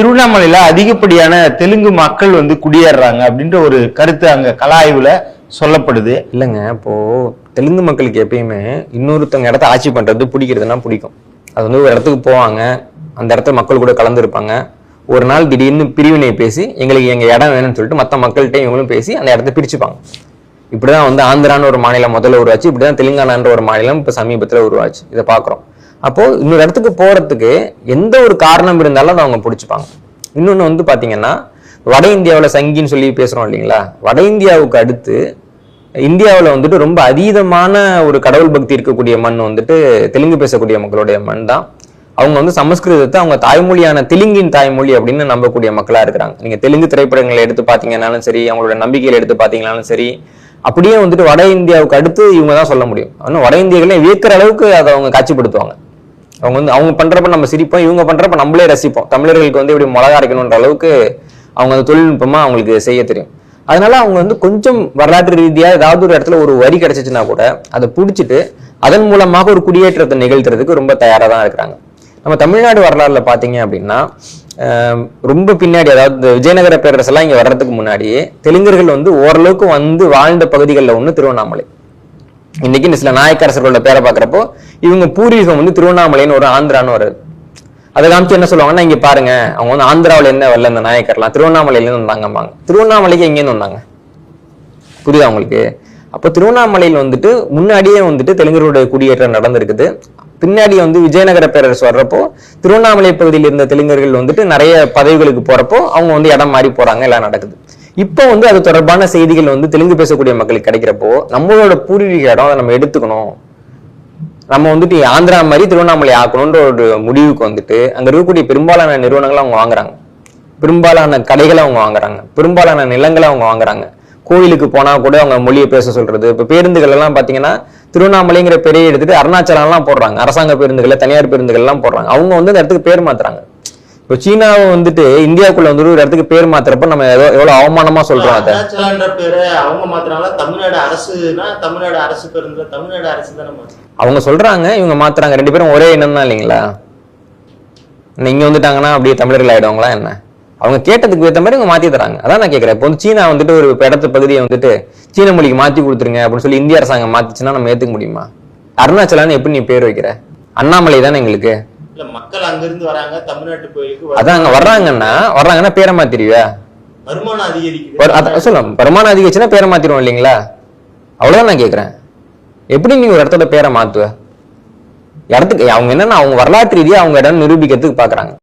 திருவண்ணாமலையில அதிகப்படியான தெலுங்கு மக்கள் வந்து குடியேறுறாங்க அப்படின்ற ஒரு கருத்து அங்க கலாய்வுல சொல்லப்படுது. இல்லைங்க இப்போ தெலுங்கு மக்களுக்கு எப்பயுமே இன்னொருத்தவங்க இடத்த ஆட்சி பண்றது பிடிக்கிறதுனா பிடிக்கும். அது வந்து ஒரு இடத்துக்கு போவாங்க அந்த இடத்துல மக்கள் கூட கலந்துருப்பாங்க. ஒரு நாள் திடீர்னு பிரிவினை பேசி எங்களுக்கு எங்க இடம் வேணும்னு சொல்லிட்டு மற்ற மக்கள்கிட்ட இவங்களும் பேசி அந்த இடத்த பிரிச்சுப்பாங்க. இப்படிதான் வந்து ஆந்திரான்னு ஒரு மாநிலம் முதல்ல உருவாச்சு இப்படிதான் தெலுங்கானான்ற ஒரு மாநிலம் இப்போ சமீபத்தில் உருவாச்சு. இதை பார்க்குறோம் அப்போ இன்னொரு இடத்துக்கு போறதுக்கு எந்த ஒரு காரணம் இருந்தாலும் அதை அவங்க பிடிச்சிப்பாங்க. இன்னொன்று வந்து பார்த்தீங்கன்னா வட இந்தியாவில் சங்கின்னு சொல்லி பேசுகிறோம் இல்லைங்களா? வட இந்தியாவுக்கு அடுத்து இந்தியாவில் வந்துட்டு ரொம்ப அதீதமான ஒரு கடவுள் பக்தி இருக்கக்கூடிய மண் வந்துட்டு தெலுங்கு பேசக்கூடிய மக்களுடைய மண் தான். அவங்க வந்து சமஸ்கிருதத்தை அவங்க தாய்மொழியான தெலுங்கின் தாய்மொழி அப்படின்னு நம்பக்கூடிய மக்களாக இருக்கிறாங்க. நீங்கள் தெலுங்கு திரைப்படங்களை எடுத்து பார்த்தீங்கன்னாலும் சரி அவங்களோட நம்பிக்கைகளை எடுத்து பார்த்தீங்கனாலும் சரி அப்படியே வந்துட்டு வட இந்தியாவுக்கு அடுத்து இவங்க தான் சொல்ல முடியும். ஆனால் வட இந்தியர்களே வியக்கிற அளவுக்கு அதை அவங்க காட்சிப்படுத்துவாங்க. அவங்க வந்து அவங்க பண்றப்ப நம்ம சிரிப்போம் இவங்க பண்றப்ப நம்மளே ரசிப்போம். தமிழர்களுக்கு வந்து இப்படி மிளகா அரைக்கணுன்ற அளவுக்கு அவங்க அந்த தொழில்நுட்பமா அவங்களுக்கு செய்ய தெரியும். அதனால அவங்க வந்து கொஞ்சம் வரலாற்று ரீதியா ஏதாவது ஒரு இடத்துல ஒரு வரி கிடைச்சிச்சுன்னா கூட அதை பிடிச்சிட்டு அதன் மூலமாக ஒரு குடியேற்றத்தை நிகழ்த்துறதுக்கு ரொம்ப தயாராக தான் இருக்கிறாங்க. நம்ம தமிழ்நாடு வரலாறுல பாத்தீங்க அப்படின்னா ரொம்ப பின்னாடி அதாவது விஜயநகர பேரரசெல்லாம் இங்க வர்றதுக்கு முன்னாடியே தெலுங்கர்கள் வந்து ஓரளவுக்கு வந்து வாழ்ந்த பகுதிகளில் ஒன்று திருவண்ணாமலை. இன்னைக்கு இந்த சில நாயக்கரசர்களோட பேரை பார்க்குறப்போ இவங்க பூர்வீகம் வந்து திருவண்ணாமலைன்னு ஒரு ஆந்திரான்னு ஒரு அதை காமிச்சு என்ன சொல்லுவாங்கன்னா இங்க பாருங்க அவங்க வந்து ஆந்திராவில என்ன வரல இந்த நாயக்கர்லாம். திருவண்ணாமலையில இருந்து வந்தாங்கம்பாங்க. திருவண்ணாமலைக்கு எங்கேருந்து வந்தாங்க? புரியுதா அவங்களுக்கு அப்போ திருவண்ணாமலையில் வந்துட்டு முன்னாடியே வந்துட்டு தெலுங்கருடைய குடியேற்றம் நடந்திருக்குது. பின்னாடி வந்து விஜயநகர பேரரசு வர்றப்போ திருவண்ணாமலை பகுதியில் இருந்த தெலுங்கர்கள் வந்துட்டு நிறைய பதவிகளுக்கு போறப்போ அவங்க வந்து இடம் மாறி போறாங்க எல்லாம் நடக்குது. இப்போ வந்து அது தொடர்பான செய்திகள் வந்து தெலுங்கு பேசக்கூடிய மக்களுக்கு கிடைக்கிறப்போ நம்மளோட பூர்வீக இடம் அதை நம்ம எடுத்துக்கணும். நம்ம வந்துட்டு ஆந்திரா மாதிரி திருவண்ணாமலை ஆக்கணுன்ற ஒரு முடிவுக்கு வந்துட்டு அங்க இருக்கக்கூடிய பெரும்பாலான நிறுவனங்களை அவங்க வாங்குறாங்க. பெரும்பாலான கடைகளை அவங்க வாங்குறாங்க. பெரும்பாலான நிலங்களை அவங்க வாங்குறாங்க. கோயிலுக்கு போனா கூட அவங்க மொழியை பேச சொல்றது. இப்ப பேருந்துகள் எல்லாம் பாத்தீங்கன்னா திருவண்ணாமலைங்கிற பெரிய எடுத்துட்டு அருணாச்சலம் எல்லாம் போடுறாங்க. அரசாங்க பேருந்துகளை தனியார் பேருந்துகள் எல்லாம் போடுறாங்க. அவங்க வந்து அந்த இடத்துக்கு பேர் மாத்துறாங்க. இப்போ சீனாவை வந்துட்டு இந்தியாவுக்குள்ள வந்துட்டு ஒரு இடத்துக்கு பேர் மாத்துறப்ப நம்ம ஏதோ எவ்வளவு அவமானமா சொல்றோம் அதை? பேரை அவங்க மாத்தினால தமிழ்நாடு அரசுனா தமிழ்நாடு அரசு பேருந்துல தமிழ்நாடு அரசு தானே அவங்க சொல்றாங்க இவங்க மாத்துறாங்க. ரெண்டு பேரும் ஒரே இனம் தான் இல்லைங்களா? இங்க வந்துட்டாங்கன்னா அப்படியே தமிழர்கள் ஆயிடுவாங்களா என்ன? அவங்க கேட்டதுக்கு ஏற்ற மாதிரி இவங்க மாத்தி தராங்க. அதான் நான் கேட்கறேன் இப்போ வந்து சீனா வந்துட்டு ஒரு இடத்து பகுதியை வந்துட்டு சீன மொழிக்கு மாத்தி கொடுத்துருங்க அப்படின்னு சொல்லி இந்திய அரசாங்கம் மாத்திச்சுன்னா நம்ம ஏத்துக்க முடியுமா? அருணாச்சலான்னு எப்படி நீ பேர் வைக்கிற? அண்ணாமலை தானே எங்களுக்கு. இல்ல மக்கள் அங்கிருந்து வராங்க தமிழ்நாட்டு கோயிலுக்கு அதான் அங்க வர்றாங்கன்னா வர்றாங்கன்னா பேரை மாத்திருவியா வருமானம் அதிகரிக்குது. சொல்லும் வருமானம் அதிகரிச்சுன்னா பேரை மாத்திருவோம் இல்லைங்களா? அவ்வளவுதான் நான் கேட்கறேன் எப்படி நீ ஒரு இடத்தோட பேரை மாத்துவ? இடத்துக்கு அவங்க என்னன்னா அவங்க வரலாற்று ரீதியா அவங்க இடம் நிரூபிக்கிறதுக்கு பாக்குறாங்க.